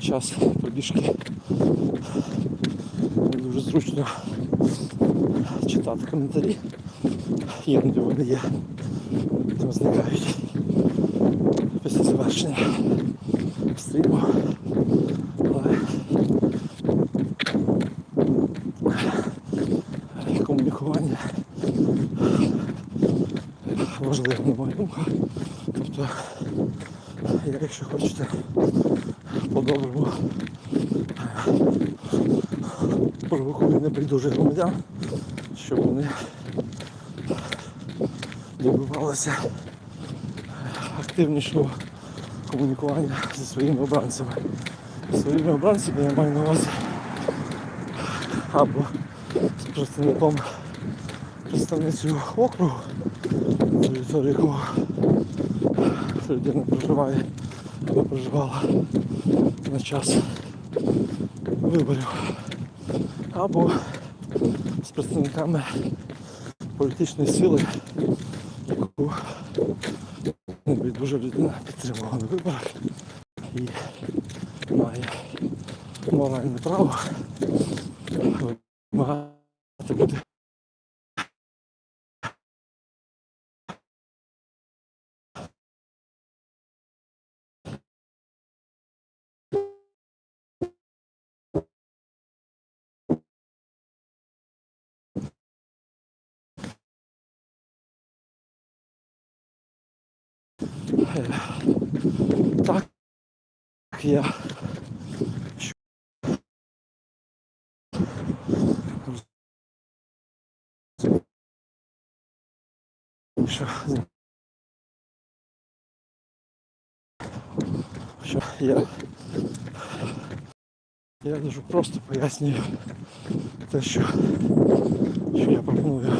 час пробіжки дуже зручно читати коментарі. Іноді вони є, потім зникають після завершення стріму. Але комунікування важливе, на мою думку. Тобто, якщо хочете по-доброму провокую небайдужих громадян, щоб вони добивалися активнішого комунікування зі своїми обранцями. Зі своїми обранцями я маю на увазі або з представником представницею округу, території якого людина проживає або проживала на час виборів, або з представниками політичної сили, яку дуже людина підтримувала на виборах і має моральне право вимагати бути Так, я що- що, я, я дуже просто пояснюю те, що, що я пропоную